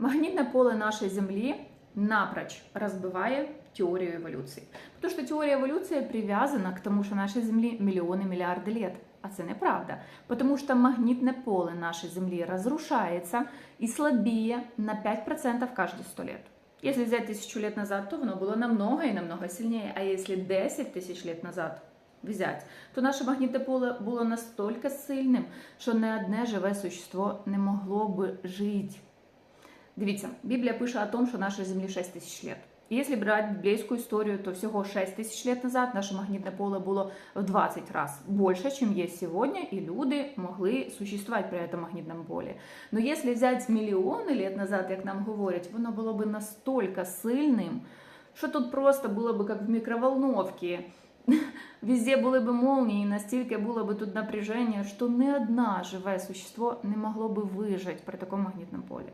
Магнитное поле нашей Земли напрочь разбивает теорию эволюции. Потому что теория эволюции привязана к тому, що нашій Землі мільйони мільярди лет. А це неправда. Потому что магнитное поле нашей Земли разрушается и слабее на 5% каждые 100 лет. Если взять тысячу лет назад, то воно було намного и намного сильнее. А если 10 тисяч лет назад взять, то наше магнітне поле було настільки сильним, що не одне живе существо не могло би жити. Дивіться, Біблія пише о том, що нашій Землі 6 тисяч лет. І якщо брати біблійську історію, то всього 6 тисяч лет назад наше магнітне поле було в 20 разів більше, ніж є сьогодні, і люди могли существувати при цьому магнітному полі. Но якщо взяти мільйони лет назад, як нам говорять, воно було б настільки сильним, що тут просто було б як в мікроволновці. Везде були б молнії, настільки було б тут напряження, що ні одне живе существо не могло би вижити при такому магнітному полі.